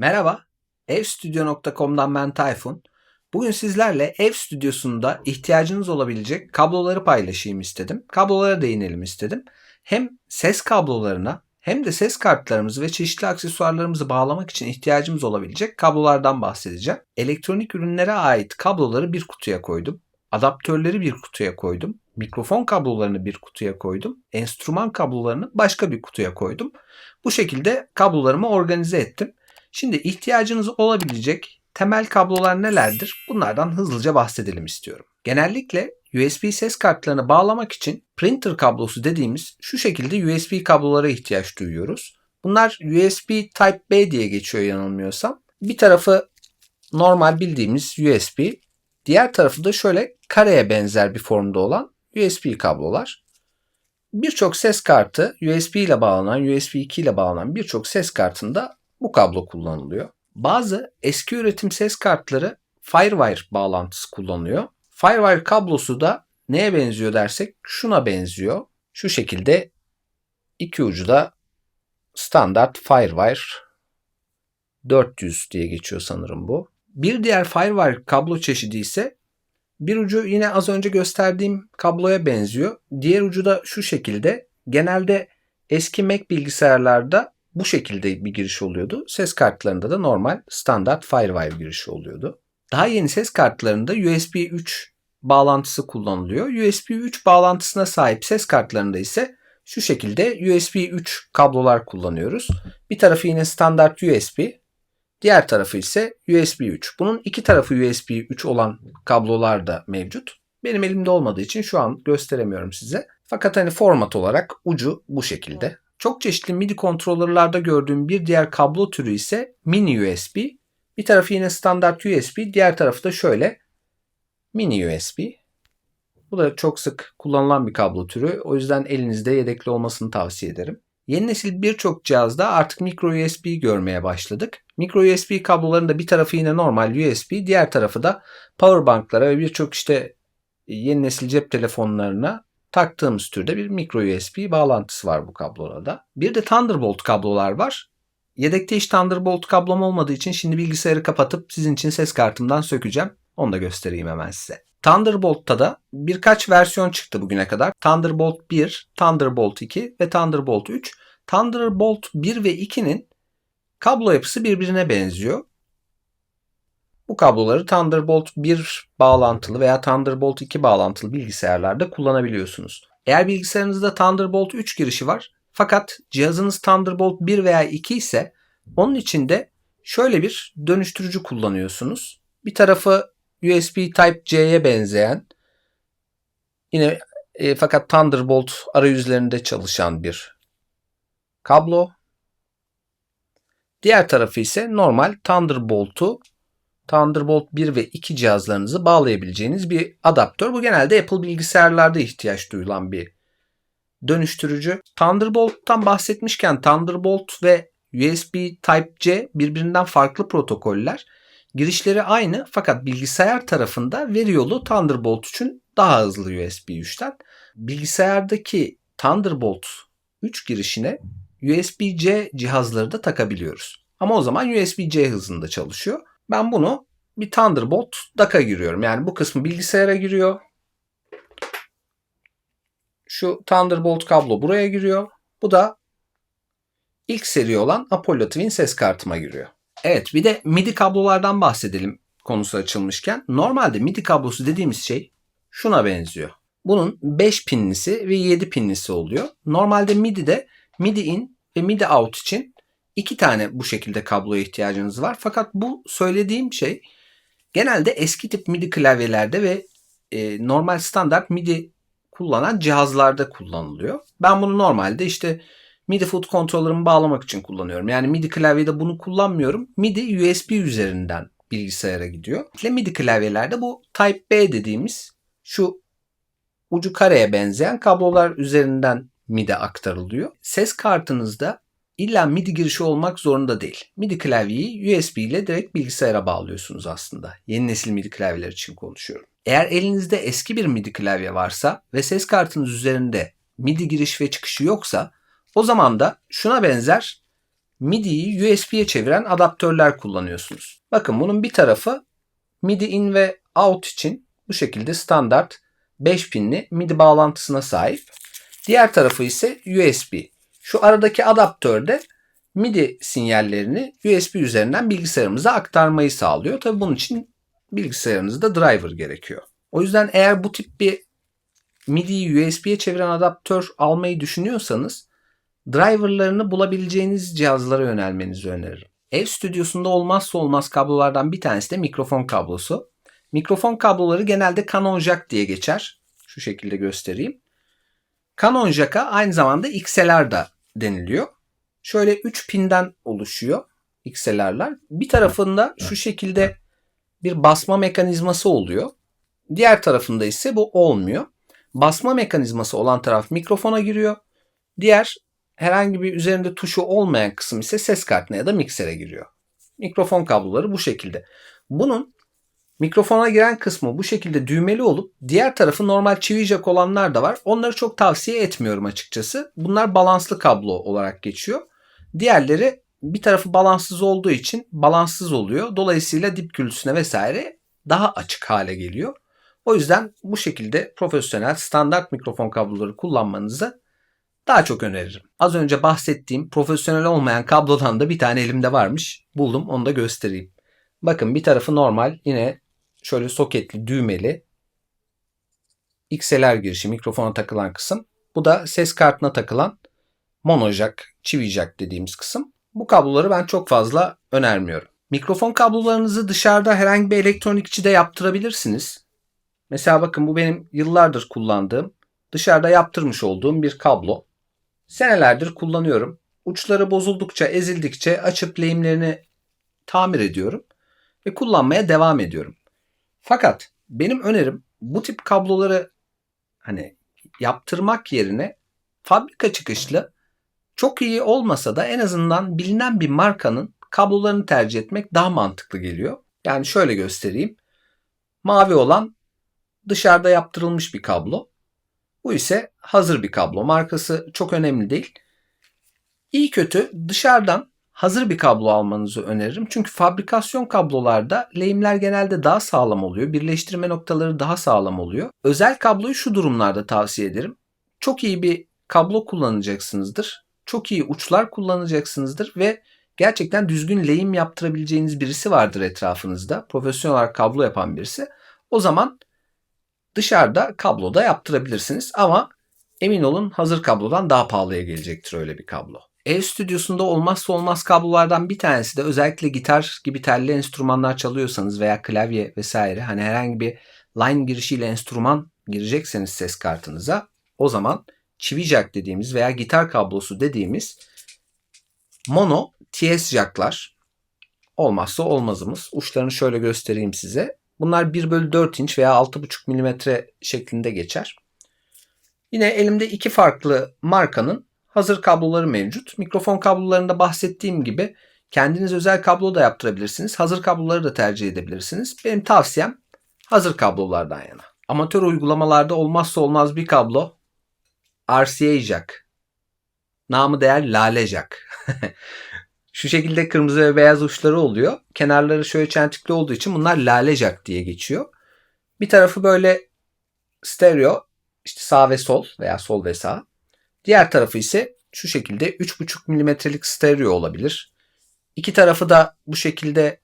Merhaba, evstudio.com'dan ben Tayfun. Bugün sizlerle ev stüdyosunda ihtiyacınız olabilecek kabloları paylaşayım istedim. Kablolara değinelim istedim. Hem ses kablolarına hem de ses kartlarımızı ve çeşitli aksesuarlarımızı bağlamak için ihtiyacımız olabilecek kablolardan bahsedeceğim. Elektronik ürünlere ait kabloları bir kutuya koydum. Adaptörleri bir kutuya koydum. Mikrofon kablolarını bir kutuya koydum. Enstrüman kablolarını başka bir kutuya koydum. Bu şekilde kablolarımı organize ettim. Şimdi ihtiyacınız olabilecek temel kablolar nelerdir? Bunlardan hızlıca bahsedelim istiyorum. Genellikle USB ses kartlarını bağlamak için printer kablosu dediğimiz şu şekilde USB kablolara ihtiyaç duyuyoruz. Bunlar USB Type B diye geçiyor yanılmıyorsam. Bir tarafı normal bildiğimiz USB, diğer tarafı da şöyle kareye benzer bir formda olan USB kablolar. Birçok ses kartı USB ile bağlanan, USB 2 ile bağlanan birçok ses kartında bu kablo kullanılıyor. Bazı eski üretim ses kartları Firewire bağlantısı kullanıyor. Firewire kablosu da neye benziyor dersek şuna benziyor. Şu şekilde iki ucu da standart Firewire 400 diye geçiyor sanırım bu. Bir diğer Firewire kablo çeşidi ise bir ucu yine az önce gösterdiğim kabloya benziyor. Diğer ucu da şu şekilde. Genelde eski Mac bilgisayarlarda bu şekilde bir giriş oluyordu. Ses kartlarında da normal standart Firewire girişi oluyordu. Daha yeni ses kartlarında USB 3 bağlantısı kullanılıyor. USB 3 bağlantısına sahip ses kartlarında ise şu şekilde USB 3 kablolar kullanıyoruz. Bir tarafı yine standart USB, diğer tarafı ise USB 3. Bunun iki tarafı USB 3 olan kablolar da mevcut. Benim elimde olmadığı için şu an gösteremiyorum size. Fakat hani format olarak ucu bu şekilde. Çok çeşitli MIDI kontrolörlerde gördüğüm bir diğer kablo türü ise mini USB. Bir tarafı yine standart USB, diğer tarafı da şöyle mini USB. Bu da çok sık kullanılan bir kablo türü. O yüzden elinizde yedekli olmasını tavsiye ederim. Yeni nesil birçok cihazda artık micro USB görmeye başladık. Micro USB kabloların da bir tarafı yine normal USB, diğer tarafı da powerbanklara ve birçok işte yeni nesil cep telefonlarına taktığımız türde bir micro USB bağlantısı var bu kablolarda. Bir de Thunderbolt kablolar var. Yedekte hiç Thunderbolt kablom olmadığı için şimdi bilgisayarı kapatıp sizin için ses kartımdan sökeceğim. Onu da göstereyim hemen size. Thunderbolt'ta da birkaç versiyon çıktı bugüne kadar. Thunderbolt 1, Thunderbolt 2 ve Thunderbolt 3. Thunderbolt 1 ve 2'nin kablo yapısı birbirine benziyor. Bu kabloları Thunderbolt 1 bağlantılı veya Thunderbolt 2 bağlantılı bilgisayarlarda kullanabiliyorsunuz. Eğer bilgisayarınızda Thunderbolt 3 girişi var fakat cihazınız Thunderbolt 1 veya 2 ise onun için de şöyle bir dönüştürücü kullanıyorsunuz. Bir tarafı USB Type-C'ye benzeyen yine e, fakat Thunderbolt arayüzlerinde çalışan bir kablo. Diğer tarafı ise normal Thunderbolt'u Thunderbolt 1 ve 2 cihazlarınızı bağlayabileceğiniz bir adaptör. Bu genelde Apple bilgisayarlarda ihtiyaç duyulan bir dönüştürücü. Thunderbolt'tan bahsetmişken Thunderbolt ve USB Type-C birbirinden farklı protokoller. Girişleri aynı fakat bilgisayar tarafında veri yolu Thunderbolt için daha hızlı USB 3'ten. Bilgisayardaki Thunderbolt 3 girişine USB-C cihazları da takabiliyoruz. Ama o zaman USB-C hızında çalışıyor. Ben bunu bir Thunderbolt DAC'a giriyorum. Yani bu kısmı bilgisayara giriyor. Şu Thunderbolt kablo buraya giriyor. Bu da ilk seri olan Apollo Twin ses kartıma giriyor. Evet bir de MIDI kablolardan bahsedelim konusu açılmışken. Normalde MIDI kablosu dediğimiz şey şuna benziyor. Bunun 5 pinlisi ve 7 pinlisi oluyor. Normalde MIDI'de MIDI in ve MIDI out için iki tane bu şekilde kabloya ihtiyacınız var. Fakat bu söylediğim şey genelde eski tip MIDI klavyelerde ve e, normal standart MIDI kullanan cihazlarda kullanılıyor. Ben bunu normalde işte MIDI foot controller'ımı bağlamak için kullanıyorum. Yani MIDI klavyede bunu kullanmıyorum. MIDI USB üzerinden bilgisayara gidiyor. Ve MIDI klavyelerde bu Type B dediğimiz şu ucu kareye benzeyen kablolar üzerinden MIDI aktarılıyor. Ses kartınızda illa MIDI girişi olmak zorunda değil. MIDI klavyeyi USB ile direkt bilgisayara bağlıyorsunuz aslında. Yeni nesil MIDI klavyeler için konuşuyorum. Eğer elinizde eski bir MIDI klavye varsa ve ses kartınız üzerinde MIDI giriş ve çıkışı yoksa o zaman da şuna benzer MIDI'yi USB'ye çeviren adaptörler kullanıyorsunuz. Bakın bunun bir tarafı MIDI in ve out için bu şekilde standart 5 pinli MIDI bağlantısına sahip. Diğer tarafı ise USB. Şu aradaki adaptörde MIDI sinyallerini USB üzerinden bilgisayarımıza aktarmayı sağlıyor. Tabi bunun için bilgisayarınızda driver gerekiyor. O yüzden eğer bu tip bir MIDI'yi USB'ye çeviren adaptör almayı düşünüyorsanız driverlarını bulabileceğiniz cihazlara yönelmenizi öneririm. Ev stüdyosunda olmazsa olmaz kablolardan bir tanesi de mikrofon kablosu. Mikrofon kabloları genelde Canon Jack diye geçer. Şu şekilde göstereyim. Canon Jack'a aynı zamanda XLR da deniliyor. Şöyle 3 pinden oluşuyor XLR'lar. Bir tarafında şu şekilde bir basma mekanizması oluyor. Diğer tarafında ise bu olmuyor. Basma mekanizması olan taraf mikrofona giriyor. Diğer herhangi bir üzerinde tuşu olmayan kısım ise ses kartına ya da miksere giriyor. Mikrofon kabloları bu şekilde. Bunun mikrofona giren kısmı bu şekilde düğmeli olup diğer tarafı normal çivi jack olanlar da var. Onları çok tavsiye etmiyorum açıkçası. Bunlar balanslı kablo olarak geçiyor. Diğerleri bir tarafı balanssız olduğu için balanssız oluyor. Dolayısıyla dip gürültüsüne vesaire daha açık hale geliyor. O yüzden bu şekilde profesyonel standart mikrofon kabloları kullanmanızı daha çok öneririm. Az önce bahsettiğim profesyonel olmayan kablodan da bir tane elimde varmış. Buldum onu da göstereyim. Bakın bir tarafı normal yine şöyle soketli düğmeli XLR girişi mikrofona takılan kısım. Bu da ses kartına takılan mono jack, çivi jack dediğimiz kısım. Bu kabloları ben çok fazla önermiyorum. Mikrofon kablolarınızı dışarıda herhangi bir elektronikçide yaptırabilirsiniz. Mesela bakın bu benim yıllardır kullandığım, dışarıda yaptırmış olduğum bir kablo. Senelerdir kullanıyorum. Uçları bozuldukça, ezildikçe açıp lehimlerini tamir ediyorum ve kullanmaya devam ediyorum. Fakat benim önerim bu tip kabloları hani yaptırmak yerine fabrika çıkışlı çok iyi olmasa da en azından bilinen bir markanın kablolarını tercih etmek daha mantıklı geliyor. Yani şöyle göstereyim. Mavi olan dışarıda yaptırılmış bir kablo. Bu ise hazır bir kablo. Markası çok önemli değil. İyi kötü dışarıdan hazır bir kablo almanızı öneririm. Çünkü fabrikasyon kablolarda lehimler genelde daha sağlam oluyor. Birleştirme noktaları daha sağlam oluyor. Özel kabloyu şu durumlarda tavsiye ederim. Çok iyi bir kablo kullanacaksınızdır. Çok iyi uçlar kullanacaksınızdır ve gerçekten düzgün lehim yaptırabileceğiniz birisi vardır etrafınızda. Profesyonel olarak kablo yapan birisi. O zaman dışarıda kabloda yaptırabilirsiniz ama emin olun hazır kablodan daha pahalıya gelecektir öyle bir kablo. Ev stüdyosunda olmazsa olmaz kablolardan bir tanesi de özellikle gitar gibi telli enstrümanlar çalıyorsanız veya klavye vesaire hani herhangi bir line girişiyle enstrüman girecekseniz ses kartınıza o zaman çivi jack dediğimiz veya gitar kablosu dediğimiz mono TS jacklar olmazsa olmazımız. Uçlarını şöyle göstereyim size. Bunlar 1 bölü 4 inç veya 6,5 mm şeklinde geçer. Yine elimde iki farklı markanın hazır kabloları mevcut. Mikrofon kablolarında bahsettiğim gibi kendiniz özel kablo da yaptırabilirsiniz. Hazır kabloları da tercih edebilirsiniz. Benim tavsiyem hazır kablolardan yana. Amatör uygulamalarda olmazsa olmaz bir kablo RCA jack. Namı değer lale jack. Şu şekilde kırmızı ve beyaz uçları oluyor. Kenarları şöyle çentikli olduğu için bunlar lale jack diye geçiyor. Bir tarafı böyle stereo işte sağ ve sol veya sol ve sağ. Diğer tarafı ise şu şekilde 3,5 milimetrelik stereo olabilir. İki tarafı da bu şekilde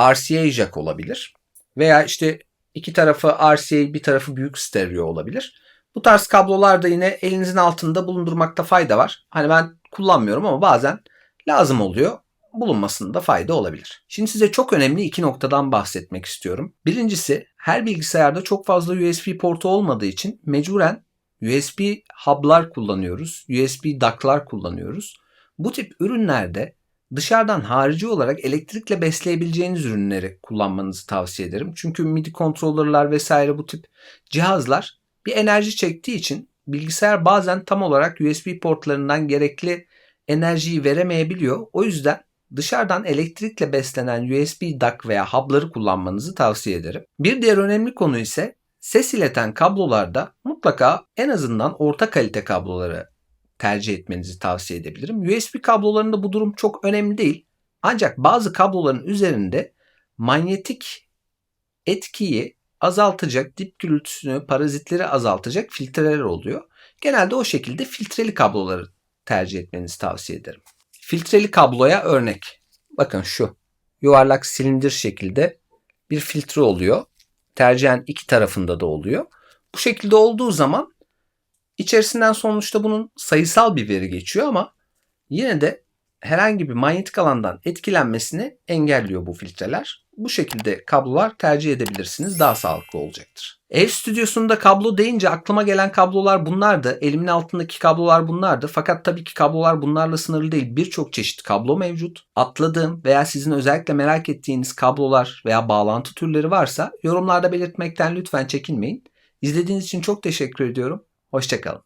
RCA jack olabilir. Veya işte iki tarafı RCA bir tarafı büyük stereo olabilir. Bu tarz kablolar da yine elinizin altında bulundurmakta fayda var. Hani ben kullanmıyorum ama bazen lazım oluyor. Bulunmasında fayda olabilir. Şimdi size çok önemli iki noktadan bahsetmek istiyorum. Birincisi her bilgisayarda çok fazla USB portu olmadığı için mecburen USB hub'lar kullanıyoruz. USB duck'lar kullanıyoruz. Bu tip ürünlerde dışarıdan harici olarak elektrikle besleyebileceğiniz ürünleri kullanmanızı tavsiye ederim. Çünkü MIDI kontrolörler vesaire bu tip cihazlar bir enerji çektiği için bilgisayar bazen tam olarak USB portlarından gerekli enerjiyi veremeyebiliyor. O yüzden dışarıdan elektrikle beslenen USB duct veya hub'ları kullanmanızı tavsiye ederim. Bir diğer önemli konu ise ses ileten kablolarda mutlaka en azından orta kalite kabloları tercih etmenizi tavsiye edebilirim. USB kablolarında bu durum çok önemli değil. Ancak bazı kabloların üzerinde manyetik etkiyi azaltacak, dip gürültüsünü, parazitleri azaltacak filtreler oluyor. Genelde o şekilde filtreli kabloları tercih etmenizi tavsiye ederim. Filtreli kabloya örnek. Bakın şu yuvarlak silindir şekilde bir filtre oluyor. Tercihen iki tarafında da oluyor. Bu şekilde olduğu zaman içerisinden sonuçta bunun sayısal bir veri geçiyor ama yine de herhangi bir manyetik alandan etkilenmesini engelliyor bu filtreler. Bu şekilde kablolar tercih edebilirsiniz. Daha sağlıklı olacaktır. Ev stüdyosunda kablo deyince aklıma gelen kablolar bunlardı. Elimin altındaki kablolar bunlardı. Fakat tabii ki kablolar bunlarla sınırlı değil. Birçok çeşit kablo mevcut. Atladığım veya sizin özellikle merak ettiğiniz kablolar veya bağlantı türleri varsa yorumlarda belirtmekten lütfen çekinmeyin. İzlediğiniz için çok teşekkür ediyorum. Hoşçakalın.